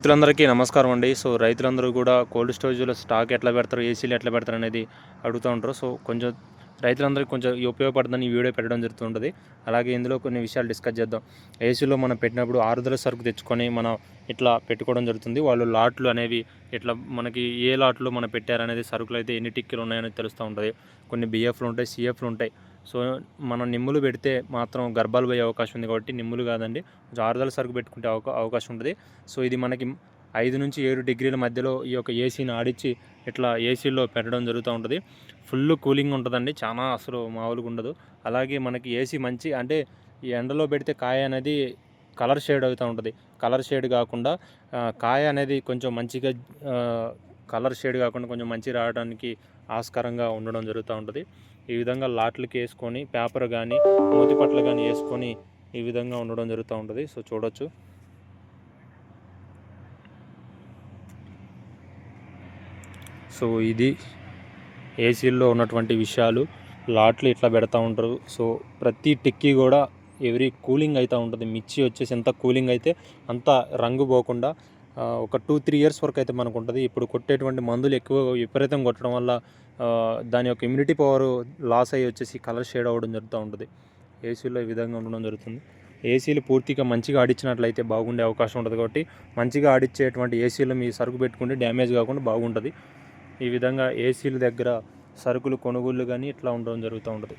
రైతులందరికీ నమస్కారం అండి. సో రైతులందరూ కూడా కోల్డ్ స్టోరేజ్లో స్టాక్ ఎట్లా పెడతారు ఏసీలు ఎట్లా పెడతారు అనేది అడుగుతూ ఉంటారు. సో కొంచెం రైతులందరికీ కొంచెం ఉపయోగపడుతుందని ఈ వీడియో పెట్టడం జరుగుతుంటుంది. అలాగే ఇందులో కొన్ని విషయాలు డిస్కస్ చేద్దాం. ఏసీలో మనం పెట్టినప్పుడు ఆరుదల సరుకు తెచ్చుకొని మనం ఇట్లా పెట్టుకోవడం జరుగుతుంది. వాళ్ళు లాట్లు అనేవి ఇట్లా మనకి ఏ లాట్లో మనం పెట్టారనేది సరుకులు అయితే ఎన్ని టిక్కీలు ఉన్నాయని తెలుస్తూ ఉంటుంది. కొన్ని బిఎఫ్లు ఉంటాయి సిఎఫ్లు ఉంటాయి. సో మనం నిమ్ములు పెడితే మాత్రం గర్భాలు పోయే అవకాశం ఉంది కాబట్టి నిమ్ములు కాదండి కొంచెం ఆరుదల సరుకు పెట్టుకుంటే అవకా అవకాశం ఉంటుంది. సో ఇది మనకి ఐదు నుంచి ఏడు డిగ్రీల మధ్యలో ఈ యొక్క ఏసీని ఆడిచ్చి ఇట్లా ఏసీలో పెట్టడం జరుగుతూ ఉంటుంది. ఫుల్ కూలింగ్ ఉంటుందండి చాలా అసలు మామూలుగా ఉండదు. అలాగే మనకి ఏసీ మంచి అంటే ఈ ఎండలో పెడితే కాయ అనేది కలర్ షేడ్ అవుతూ ఉంటుంది. కలర్ షేడ్ కాకుండా కాయ అనేది కొంచెం మంచిగా కలర్ షేడ్ కాకుండా కొంచెం మంచి రావడానికి ఆస్కారంగా ఉండడం జరుగుతూ ఉంటుంది. ఈ విధంగా లాట్లకి వేసుకొని పేపర్ కానీ మూతిపట్లు కానీ వేసుకొని ఈ విధంగా ఉండడం జరుగుతూ ఉంటుంది. సో చూడొచ్చు. సో ఇది ఏసీల్లో ఉన్నటువంటి విషయాలు. లాట్లు ఇట్లా పెడతా ఉంటారు. సో ప్రతి టిక్కీ కూడా ఎవరీ కూలింగ్ అవుతూ ఉంటుంది. మిర్చి వచ్చేసి ఎంత కూలింగ్ అయితే అంత రంగు పోకుండా ఒక టూ త్రీ ఇయర్స్ వరకు అయితే మనకు ఉంటుంది. ఇప్పుడు కొట్టేటువంటి మందులు ఎక్కువ విపరీతం కొట్టడం వల్ల దాని యొక్క ఇమ్యూనిటీ పవర్ లాస్ అయ్యి వచ్చేసి కలర్ షేడ్ అవ్వడం జరుగుతూ ఉంటుంది. ఏసీలో ఈ విధంగా ఉండడం జరుగుతుంది. ఏసీలు పూర్తిగా మంచిగా ఆడించినట్లయితే బాగుండే అవకాశం ఉంటుంది కాబట్టి మంచిగా ఆడిచ్చేటువంటి ఏసీలు మీ సరుకు పెట్టుకుంటే డ్యామేజ్ కాకుండా బాగుంటుంది. ఈ విధంగా ఏసీల దగ్గర సరుకులు కొనుగోళ్ళు కానీ ఇట్లా ఉండడం జరుగుతూ ఉంటుంది.